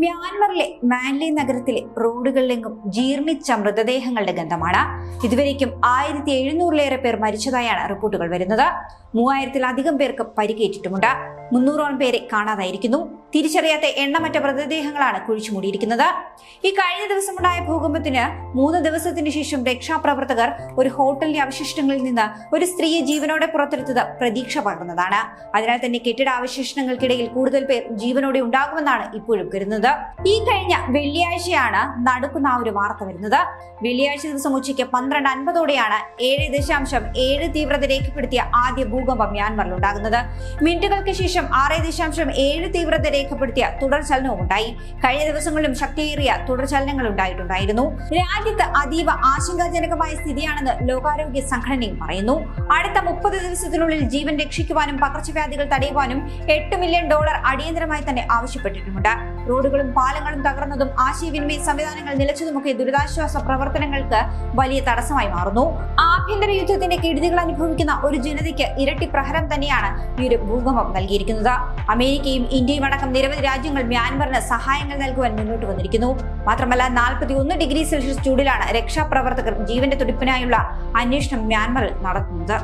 മ്യാൻമറിലെ Manley നഗരത്തിലെ റോഡുകളിലെങ്ങും ജീർണിച്ച മൃതദേഹങ്ങളുടെ ഗന്ധമാണ്. ഇതുവരേക്കും ആയിരത്തി എഴുന്നൂറിലേറെ പേർ മരിച്ചതായാണ് റിപ്പോർട്ടുകൾ വരുന്നത്. മൂവായിരത്തിലധികം പേർക്ക് പരിക്കേറ്റിട്ടുമുണ്ട്. മുന്നൂറോളം പേരെ കാണാതായിരിക്കുന്നു. തിരിച്ചറിയാത്ത എണ്ണമറ്റ മൃതദേഹങ്ങളാണ് കുഴിച്ചുമൂടിയിരിക്കുന്നത്. ഈ കഴിഞ്ഞ ദിവസമുണ്ടായ ഭൂകമ്പത്തിന് മൂന്ന് ദിവസത്തിന് ശേഷം രക്ഷാപ്രവർത്തകർ ഒരു ഹോട്ടലിന്റെ അവശിഷ്ടങ്ങളിൽ നിന്ന് ഒരു സ്ത്രീയെ ജീവനോടെ പുറത്തെടുത്തത് പ്രതീക്ഷ പകർന്നതാണ്. അതിനാൽ തന്നെ കെട്ടിട അവശിഷ്ടങ്ങൾക്കിടയിൽ കൂടുതൽ പേർ ജീവനോടെ ഉണ്ടാകുമെന്നാണ് ഇപ്പോഴും കരുതുന്നത്. ഈ കഴിഞ്ഞ വെള്ളിയാഴ്ചയാണ് നടക്കുന്ന ആ ഒരു വാർത്ത വരുന്നത്. വെള്ളിയാഴ്ച ദിവസം ഉച്ചയ്ക്ക് പന്ത്രണ്ട് അൻപതോടെയാണ് ഏഴ് ദശാംശം ഏഴ് തീവ്രത രേഖപ്പെടുത്തിയ ആദ്യ ഭൂകമ്പം മ്യാൻമറിൽ ഉണ്ടാകുന്നത് മിനിറ്റുകൾക്ക് ശേഷം ആറ് ദശാംശം ഏഴ് തീവ്രത രേഖപ്പെടുത്തിയ തുടർചലനവും ഉണ്ടായി കഴിഞ്ഞ ദിവസങ്ങളിലും ശക്തിയേറിയ തുടർചലനങ്ങൾ ഉണ്ടായിട്ടുണ്ടായിരുന്നു. രാജ്യത്ത് അതീവ ആശങ്കാജനകമായ സ്ഥിതിയാണെന്ന് ലോകാരോഗ്യ സംഘടനയും പറയുന്നു. അടുത്ത മുപ്പത് ദിവസത്തിനുള്ളിൽ ജീവൻ രക്ഷിക്കുവാനും പകർച്ചവ്യാധികൾ തടയുവാനും എട്ട് മില്യൺ ഡോളർ അടിയന്തരമായി തന്നെ ആവശ്യപ്പെട്ടിട്ടുണ്ട് റോഡുകളും പാലങ്ങളും തകർന്നതും ആശയവിനിമയ സംവിധാനങ്ങൾ നിലച്ചതുമൊക്കെ ദുരിതാശ്വാസ പ്രവർത്തനങ്ങൾക്ക് വലിയ തടസ്സമായി മാറുന്നു. ആഭ്യന്തര യുദ്ധത്തിന്റെ കെടുതികൾ അനുഭവിക്കുന്ന ഒരു ജനതയ്ക്ക് ഇരട്ടി പ്രഹരം തന്നെയാണ് ഒരു ഭൂകമ്പം നൽകിയിരിക്കുന്നത്. അമേരിക്കയും ഇന്ത്യയും അടക്കം നിരവധി രാജ്യങ്ങൾ മ്യാൻമറിന് സഹായങ്ങൾ നൽകുവാൻ മുന്നോട്ട് വന്നിരിക്കുന്നു. മാത്രമല്ല നാൽപ്പത്തി ഒന്ന് ഡിഗ്രി സെൽഷ്യസ് ചൂടിലാണ് രക്ഷാപ്രവർത്തകർ ജീവന്റെ തുടിപ്പിനായുള്ള അന്വേഷണം മ്യാൻമറിൽ നടത്തുന്നത്.